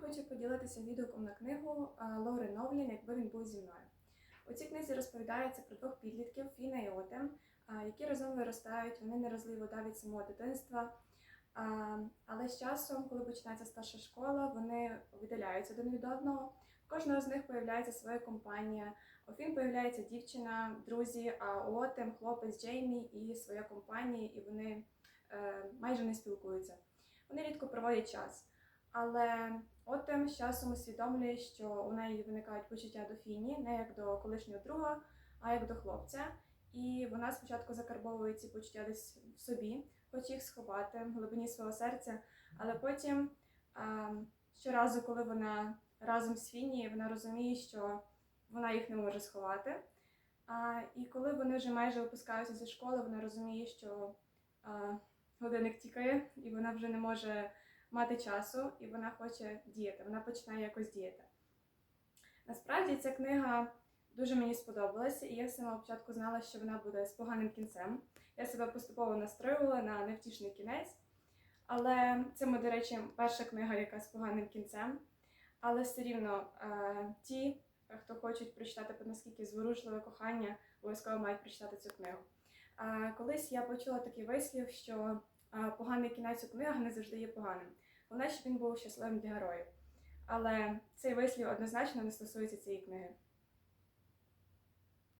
хочу поділитися відгуком на книгу е, Лори Новлін, якби він був зі мною. У цій книзі розповідається про двох підлітків Фіна і Отем, е, які разом виростають, вони не розлий вода від самого дитинства. Е, Але з часом, коли починається старша школа, вони видаляються один від одного. У кожного з них появляється своя компанія. У Фін появляється дівчина, друзі, а у Отем хлопець Джеймі і своя компанія, і вони майже не спілкуються. Вони рідко проводять час. Але Отем з часом усвідомлює, що у неї виникають почуття до Фіні, не як до колишнього друга, а як до хлопця. І вона спочатку закарбовує ці почуття десь в собі, хоче їх сховати в глибині свого серця. Але потім, а, щоразу, коли вона разом з Фіні, вона розуміє, що вона їх не може сховати. А, і коли вони вже майже випускаються зі школи, вона розуміє, що а, годинник тікає, і вона вже не може мати часу, і вона хоче діяти. Вона починає якось діяти. Насправді ця книга дуже мені сподобалася, і я з початку знала, що вона буде з поганим кінцем. Я себе поступово настроювала на невтішний кінець. Але це, до речі, перша книга, яка з поганим кінцем. Але все рівно е, ті, хто хочуть прочитати про наскільки зворушливе кохання, обов'язково мають прочитати цю книгу. Колись я почула такий вислів, що поганий кінець у книгах не завжди є поганим. Головне, щоб він був щасливим для героїв. Але цей вислів однозначно не стосується цієї книги.